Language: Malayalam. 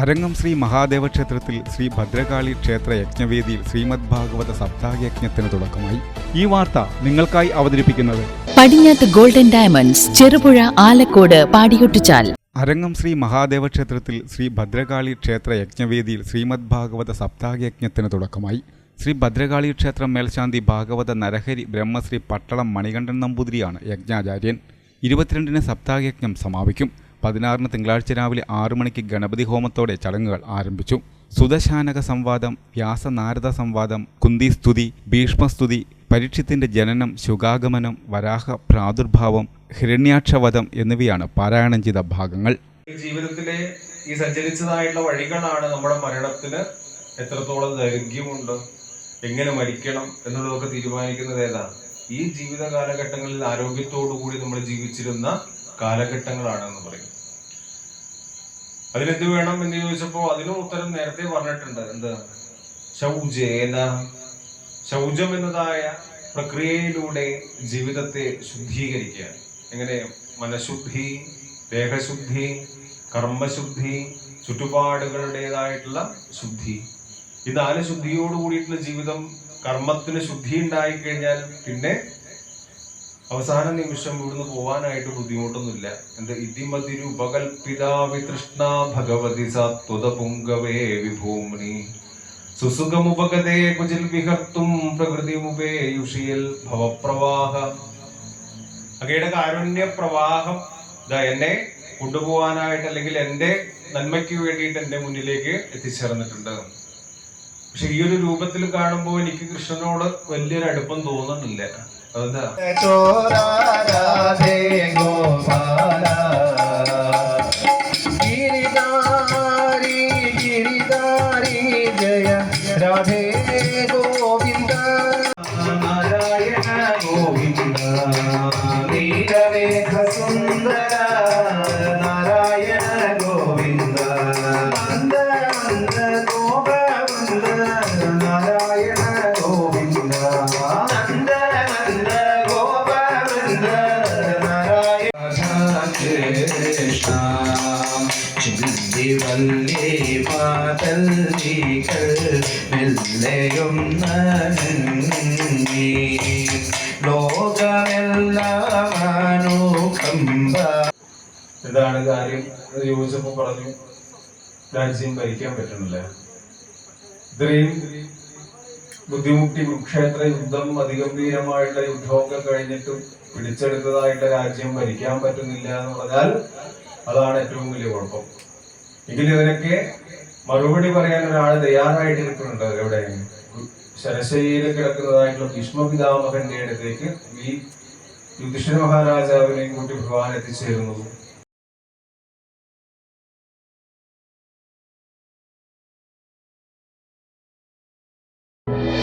അരങ്ങം ശ്രീ മഹാദേവ ക്ഷേത്രത്തിൽ ശ്രീ ഭദ്രകാളി ക്ഷേത്ര യജ്ഞവേദിയിൽ ശ്രീമദ് ഭാഗവത സപ്താഹ യജ്ഞത്തിന് തുടക്കമായി. ഈ വാർത്ത നിങ്ങൾക്കായി അവതരിപ്പിക്കുന്നത് പടിഞ്ഞാത്ത് ഗോൾഡൻ ഡയമണ്ട്സ് ചെറുപുഴ ആലക്കോട് പാടിയൊട്ടിച്ചാൽ. അരങ്ങം ശ്രീ മഹാദേവ ക്ഷേത്രത്തിൽ ശ്രീ ഭദ്രകാളി ക്ഷേത്ര യജ്ഞവേദിയിൽ ശ്രീമദ് ഭാഗവത സപ്താഹ യജ്ഞത്തിന് തുടക്കമായി. ശ്രീ ഭദ്രകാളി ക്ഷേത്രം മേൽശാന്തി ഭാഗവത നരഹരി ബ്രഹ്മശ്രീ പട്ടളം മണികണ്ഠൻ നമ്പൂതിരിയാണ് യജ്ഞാചാര്യൻ. ഇരുപത്തിരണ്ടിന് സപ്താഹയജ്ഞം സമാപിക്കും. പതിനാറിന് തിങ്കളാഴ്ച രാവിലെ ആറു മണിക്ക് ഗണപതി ഹോമത്തോടെ ചടങ്ങുകൾ ആരംഭിച്ചു. സുദശാനക സംവാദം വ്യാസനാരദ സംവാദം കുന്തി കുന്തിസ്തുതി ഭീഷ്മസ്തുതി പരീക്ഷത്തിന്റെ ജനനം ശുഗാഗമനം വരാഹ പ്രാദുർഭാവം ഹിരണ്യാക്ഷവധം എന്നിവയാണ് പാരായണം ചെയ്ത ഭാഗങ്ങൾ. ജീവിതത്തിലെ ഈ സഞ്ചരിച്ചതായിട്ടുള്ള വഴികളാണ് നമ്മുടെ മരണത്തിന് എത്രത്തോളം ദൈർഘ്യമുണ്ട് എങ്ങനെ മരിക്കണം എന്നുള്ളതൊക്കെ തീരുമാനിക്കുന്നത് ഏതാണ്? ഈ ജീവിത കാലഘട്ടങ്ങളിൽ ആരോഗ്യത്തോടു കൂടി നമ്മൾ ജീവിച്ചിരുന്ന കാലഘട്ടങ്ങളാണ് എന്ന് പറയും. അതിനെന്ത് വേണം എന്ന് ചോദിച്ചപ്പോ അതിനും ഉത്തരം നേരത്തെ പറഞ്ഞിട്ടുണ്ട്. എന്ത്? ശൗചേന. ശൗചം എന്നതായ പ്രക്രിയയിലൂടെ ജീവിതത്തെ ശുദ്ധീകരിക്കുക. എങ്ങനെ? മനഃശുദ്ധി ദേഹശുദ്ധി കർമ്മശുദ്ധി ചുറ്റുപാടുകളുടേതായിട്ടുള്ള ശുദ്ധി. ഈ നാല് ശുദ്ധിയോട് കൂടിയിട്ടുള്ള ജീവിതം കർമ്മത്തിന് ശുദ്ധി ഉണ്ടായി കഴിഞ്ഞാൽ പിന്നെ അവസാന നിമിഷം ഇവിടുന്ന് പോവാനായിട്ട് ബുദ്ധിമുട്ടൊന്നുമില്ല. എന്ത് ഇതിമതിരു ഉപകൽപിതാവി തൃഷ്ണ ഭഗവതി സത്വത പുങ്കവേ വിഭൂമി. സുസുഖമുപഗതേ കുചിൽ വിഹർത്തും പ്രകൃതിമുപേയുഷിയൽ ഭവപ്രവാഹ. അങ്ങയുടെ കാരുണ്യ പ്രവാഹം എന്നെ കൊണ്ടുപോകാനായിട്ട് അല്ലെങ്കിൽ എന്റെ നന്മയ്ക്ക് വേണ്ടിയിട്ട് എന്റെ മുന്നിലേക്ക് എത്തിച്ചേർന്നിട്ടുണ്ട്. പക്ഷെ ഈ ഒരു രൂപത്തിൽ കാണുമ്പോൾ എനിക്ക് കൃഷ്ണനോട് വലിയൊരു അടുപ്പം തോന്നുന്നില്ല. ಹೌದಾ ತೋರಾ ರಾಧೆ ಗೋಪಾಲ ಗಿರಿದಾರಿ ಗಿರಿದಾರಿ ಜಯ ರಾಧೆ ಗೋ കൃഷ്ണ എന്താണ് കാര്യം യോജിച്ചപ്പോ പറഞ്ഞു രാജ്യം ഭരിക്കാൻ പറ്റണില്ല ഇത്രയും ബുദ്ധിമുട്ടി കുരുക്ഷേത്ര യുദ്ധം അതിഗംഭീരമായിട്ടുള്ള യുദ്ധമൊക്കെ കഴിഞ്ഞിട്ടും പിടിച്ചെടുത്തതായിട്ട് രാജ്യം ഭരിക്കാൻ പറ്റുന്നില്ല എന്ന് പറഞ്ഞാൽ അതാണ് ഏറ്റവും വലിയ കുഴപ്പം. എങ്കിലും ഇതിനൊക്കെ മറുപടി പറയാൻ ഒരാൾ തയ്യാറായിട്ട് നിൽക്കുന്നുണ്ട് എവിടെ ശരശയിൽ കിടക്കുന്നതായിട്ടുള്ള ഭീഷ്മപിതാമഹന്റെ അടുത്തേക്ക് ഈ യുധിഷ്ഠിര മഹാരാജാവിനെ കൂട്ടി ഭഗവാൻ എത്തിച്ചേരുന്നു.